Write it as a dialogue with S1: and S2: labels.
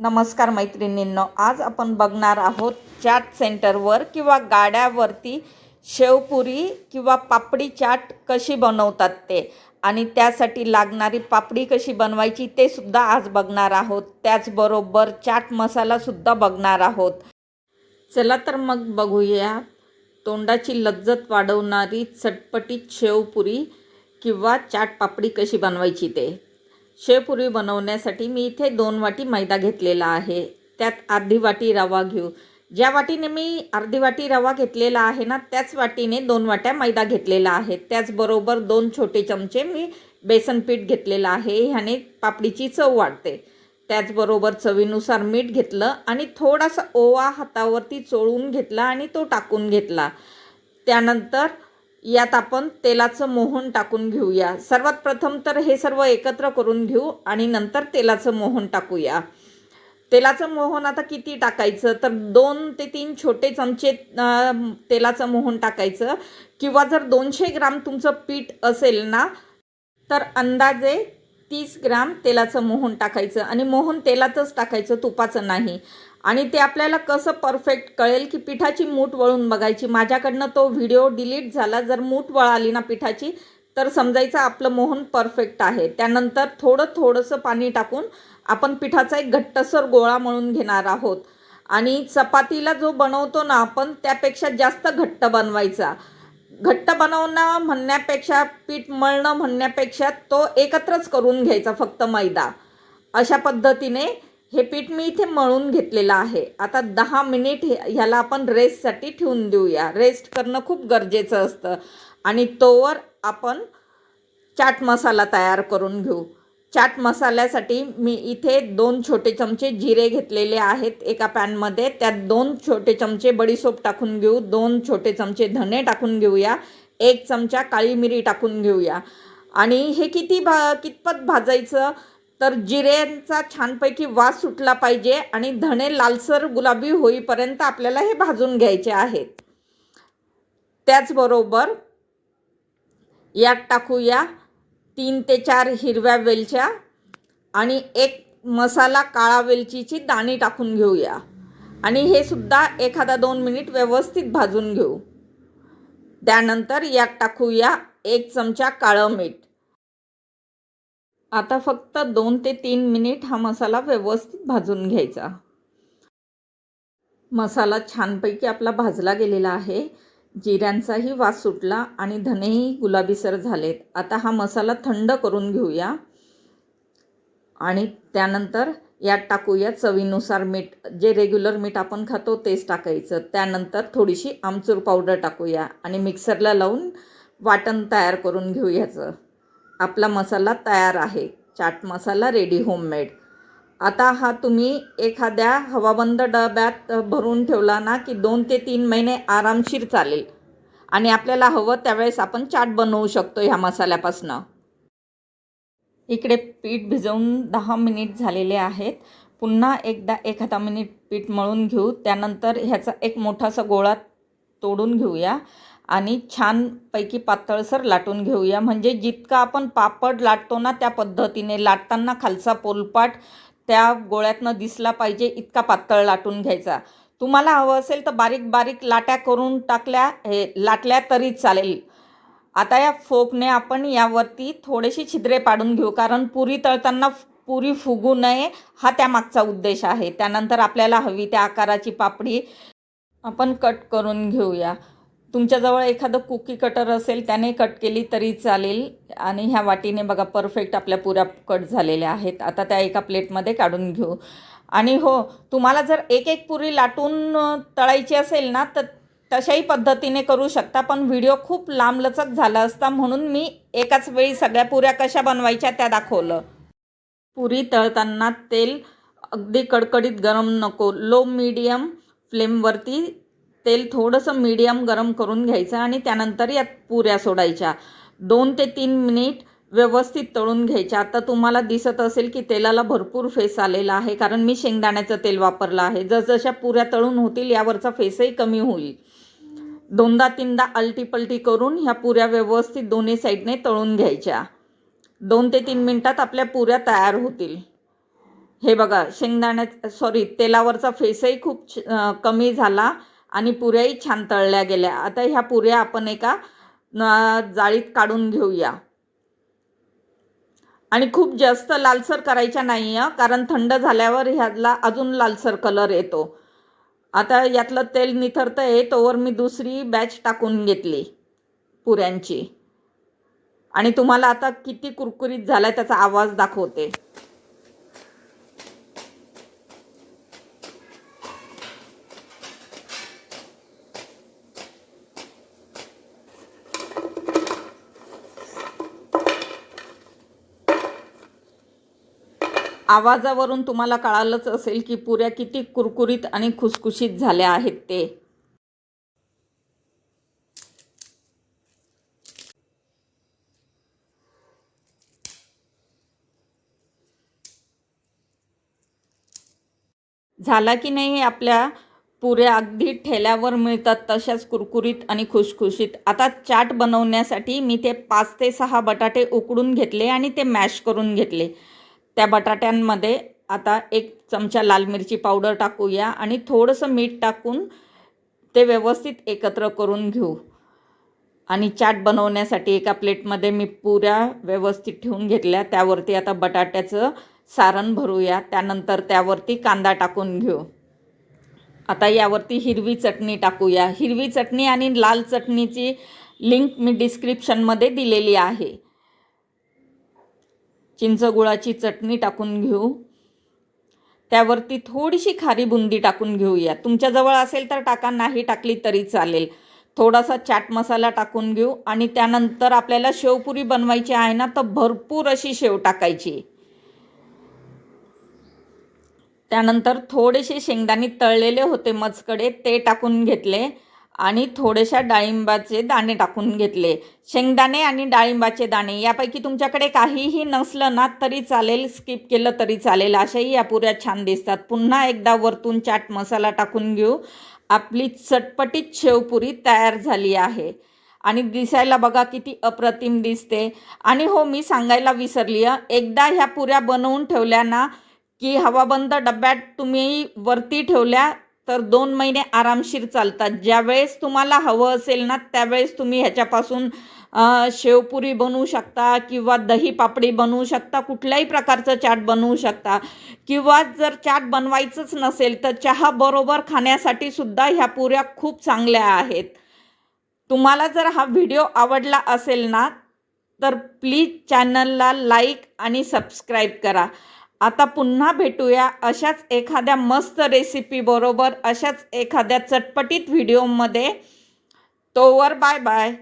S1: नमस्कार मैत्रिणींनो आज आपण बघणार आहोत चाट सेंटरवर किंवा गाड्यावरती शेवपुरी किंवा पापडी चाट कशी बनवतात ते आणि त्यासाठी लागणारी पापडी कशी बनवायची ते सुद्धा आज बघणार आहोत. त्याचबरोबर चाट मसालासुद्धा बघणार आहोत. चला तर मग बघूया. तोंडाची लज्जत वाढवणारी चटपटीत शेवपुरी किंवा चाट पापडी कशी बनवायची ते. शेवपुरी बनवण्यासाठी मी इथे दोन वाटी मैदा घेतलेला आहे. त्यात अर्धी वाटी रवा घेऊ. ज्या वाटीने मी अर्धी वाटी रवा घेतलेला आहे ना त्याच वाटीने दोन वाट्या मैदा घेतलेला आहे. त्याचबरोबर दोन छोटे चमचे मी बेसन पीठ घेतलेलं आहे. ह्याने पापडीची चव वाढते. त्याचबरोबर चवीनुसार मीठ घेतलं आणि थोडासा ओवा हातावरती चोळून घेतला आणि तो टाकून घेतला. त्यानंतर यात आपण तेलाचं मोहन टाकून घेऊया. सर्वात प्रथम तर हे सर्व एकत्र करून घेऊ आणि नंतर तेलाचं मोहन टाकूया. तेलाचं मोहन आता किती टाकायचं? तर दोन ते तीन छोटे चमचे तेलाचं मोहन टाकायचं. किंवा जर दोनशे ग्राम तुमचं पीठ असेल ना तर अंदाजे तीस ग्राम तेलाचं मोहन टाकायचं. आणि मोहन तेलाचंच टाकायचं तुपाचं नाही. आणि ते आपल्याला कसं परफेक्ट कळेल की पिठाची मूठ वळून बघायची. माझ्याकडनं तो व्हिडिओ डिलीट झाला. जर मूठ वळाली ना पिठाची तर समजायचं आपलं मोहन परफेक्ट आहे. त्यानंतर थोडं थोडंसं पाणी टाकून आपण पिठाचा एक घट्टसर गोळा म्हणून घेणार आहोत. आणि चपातीला जो बनवतो ना आपण त्यापेक्षा जास्त घट्ट बनवायचा. घट्ट बनवणं म्हणण्यापेक्षा पीठ मळणं म्हणण्यापेक्षा तो एकत्रच करून घ्यायचा फक्त मैदा. अशा पद्धतीने हे पीठ मी इथे मळून घेतलेलं आहे. आता दहा मिनिट हे ह्याला आपण रेस्टसाठी ठेवून देऊया. रेस्ट करणं खूप गरजेचं असतं. आणि तोवर आपण चाट मसाला तयार करून घेऊ. चाट मसाल्यासाठी मी इथे दोन छोटे चमचे जिरे घेतलेले आहेत एका पॅनमध्ये. त्यात दोन छोटे चमचे बडीसोप टाकून घेऊ. दोन छोटे चमचे धने टाकून घेऊया. एक चमचा काळी मिरी टाकून घेऊया. आणि हे किती भा कितपत भाजायचं? तर जिऱ्यांचा छानपैकी वास सुटला पाहिजे आणि धणे लालसर गुलाबी होईपर्यंत आपल्याला हे भाजून घ्यायचे आहेत. त्याचबरोबर यात टाकूया तीन ते चार हिरव्या वेलच्या आणि एक मसाला काळा वेलचीची दाणी टाकून घेऊया. आणि हे सुद्धा एखादा दोन मिनिट व्यवस्थित भाजून घेऊ. त्यानंतर यात टाकूया एक चमचा काळं मीठ. आता फक्त दोन ते तीन मिनिट हा मसाला व्यवस्थित भाजून घ्यायचा. मसाला छानपैकी आपला भाजला गेलेला आहे. जिऱ्यांचाही वास सुटला आणि धनेही गुलाबीसर झालेत. आता हा मसाला थंड करून घेऊया. आणि त्यानंतर यात टाकूया चवीनुसार मीठ. जे रेग्युलर मीठ आपण खातो तेच टाकायचं. त्यानंतर थोडीशी आमचूर पावडर टाकूया आणि मिक्सरला लावून वाटण तयार करून घेऊ आपला मसाला तयार आहे. चाट मसाला रेडी होममेड आता हा तुम्ही एखाद्या हवाबंद डब्यात भरून ठेवला ना की दोन ते तीन महिने आरामशीर चालेल. आणि आपल्याला हवं त्यावेळेस आपण चाट बनवू शकतो ह्या मसाल्यापासनं. इकडे पीठ भिजवून दहा मिनिट झालेले आहेत. पुन्हा एकदा एखादा मिनिट पीठ मळून घेऊ. त्यानंतर ह्याचा एक मोठासा गोळा तोडून घेऊया. आणि छानपैकी पातळसर लाटून घेऊया. म्हणजे जितका आपण पापड लाटतो ना त्या पद्धतीने लाटताना खालचा पोलपाट त्या गोळ्यातनं दिसला पाहिजे इतका पातळ लाटून घ्यायचा. तुम्हाला हवं असेल तर बारीक बारीक लाट्या करून टाकल्या हे लाटल्या तरी चालेल. आता या फोकने आपण यावरती थोडेसे छिद्रे पाडून घेऊ कारण पुरी तळताना पुरी फुगू नये हा त्यामागचा उद्देश आहे. त्यानंतर आपल्याला हवी त्या आकाराची पापडी आपण कट करून घेऊया. तुमच्याजवळ एखादं कुकी कटर असेल त्याने कट केली तरी चालेल. आणि ह्या वाटीने बघा परफेक्ट आपल्या पुऱ्या कट झालेल्या आहेत. आता त्या एका प्लेटमध्ये काढून घेऊ. आणि हो तुम्हाला जर एक एक पुरी लाटून तळायची असेल ना तर तशाही पद्धतीने करू शकता. पण व्हिडिओ खूप लांबलचक झाला असता म्हणून मी एकाच वेळी सगळ्या पुऱ्या कशा बनवायच्या त्या दाखवलं. पुरी तळताना तेल अगदी कडकडीत गरम नको लो मीडियम फ्लेमवरती तेल थोडंसं मीडियम गरम करून घ्यायचं आणि त्यानंतर यात पुऱ्या सोडायच्या. दोन ते तीन मिनिट व्यवस्थित तळून घ्यायच्या आता तुम्हाला दिसत असेल की तेलाला भरपूर फेस आलेला आहे कारण मी शेंगदाण्याचं तेल वापरलं आहे. जसजशा पुऱ्या तळून होतील यावरचा फेसही कमी होईल. दोनदा तीनदा अलटी पलटी करून ह्या पुऱ्या व्यवस्थित दोन्ही साईडने तळून घ्यायच्या. दोन ते तीन मिनटात आपल्या पुऱ्या तयार होतील. हे बघा शेंगदाण्यात सॉरी तेलावरचा फेसही खूप कमी झाला. आणि पुऱ्याही छान तळल्या गेल्या. आता ह्या पुऱ्या आपण एका जाळीत काढून घेऊया. आणि खूप जास्त लालसर करायच्या नाही आहे कारण थंड झाल्यावर ह्याला अजून लालसर कलर येतो. आता यातलं तेल निथरतं आहे तोवर मी दुसरी बॅच टाकून घेतली पुऱ्यांची. आणि तुम्हाला आता किती कुरकुरीत झाला त्याचा आवाज दाखवते. आवाजावरून तुम्हाला कळालंच असेल की पुऱ्या किती कुरकुरीत आणि खुसखुशीत झाल्या आहेत ते. झाला की नाही आपल्या पुऱ्या अगदी ठेल्यावर मिळतात तशाच कुरकुरीत आणि खुशखुशीत आता चाट बनवण्यासाठी मी ते पाच ते सहा बटाटे उकडून घेतले आणि ते मॅश करून घेतले. त्या बटाट्यांमध्ये आता एक चमचा लाल मिरची पावडर टाकूया आणि थोडंसं मीठ टाकून ते व्यवस्थित एकत्र करून घेऊ. आणि चाट बनवण्यासाठी एका प्लेटमध्ये मी पुऱ्या व्यवस्थित ठेवून घेतल्या. त्यावरती आता बटाट्याचं सारण भरूया. त्यानंतर त्यावरती कांदा टाकून घेऊ. आता यावरती हिरवी चटणी टाकूया. हिरवी चटणी आणि लाल चटणीची लिंक मी डिस्क्रिप्शनमध्ये दिलेली आहे. चिंचगुळाची चटणी टाकून घेऊ. त्यावरती थोडीशी खारी बुंदी टाकून घेऊया. तुमच्याजवळ असेल तर टाका नाही टाकली तरी चालेल. थोडासा चाट मसाला टाकून घेऊ आणि त्यानंतर आपल्याला शेवपुरी बनवायची आहे ना तर भरपूर अशी शेव टाकायची. त्यानंतर थोडेसे शेंगदाणे तळलेले होते मजकडे ते टाकून घेतले. आणि थोडेशा डाळिंबाचे दाणे टाकून घेतले. शेंगदाणे आणि डाळिंबाचे दाणे यापैकी तुमच्याकडे काहीही नसलं ना तरी चालेल स्किप केलं तरी चालेल. अशाही या पुऱ्या छान दिसतात. पुन्हा एकदा वरतून चाट मसाला टाकून घेऊ. आपली चटपटीत शेवपुरी तयार झाली आहे. आणि दिसायला बघा किती अप्रतिम दिसते. आणि हो मी सांगायला विसरली एकदा ह्या पुऱ्या बनवून ठेवल्या ना की हवाबंद डब्यात तुम्ही वरती ठेवल्या तर दोन महिने आरामशीर चालतात. ज्यावेळेस तुम्हाला हवं असेल ना त्यावेळेस तुम्ही ह्याच्यापासून शेवपुरी बनवू शकता किंवा दही पापडी बनवू शकता कुठल्याही प्रकारचं चाट बनवू शकता. किंवा जर चाट बनवायचंच नसेल तर चहा बरोबर खाण्यासाठी सुद्धा ह्या पुऱ्या खूप चांगल्या आहेत. तुम्हाला जर हा व्हिडिओ आवडला असेल ना तर प्लीज चॅनलला लाईक आणि सबस्क्राईब करा. आता पुन्हा भेटूया अशाच एखाद्या मस्त रेसिपीबरोबर अशाच एखाद्या चटपटीत व्हिडिओमध्ये तोवर बाय बाय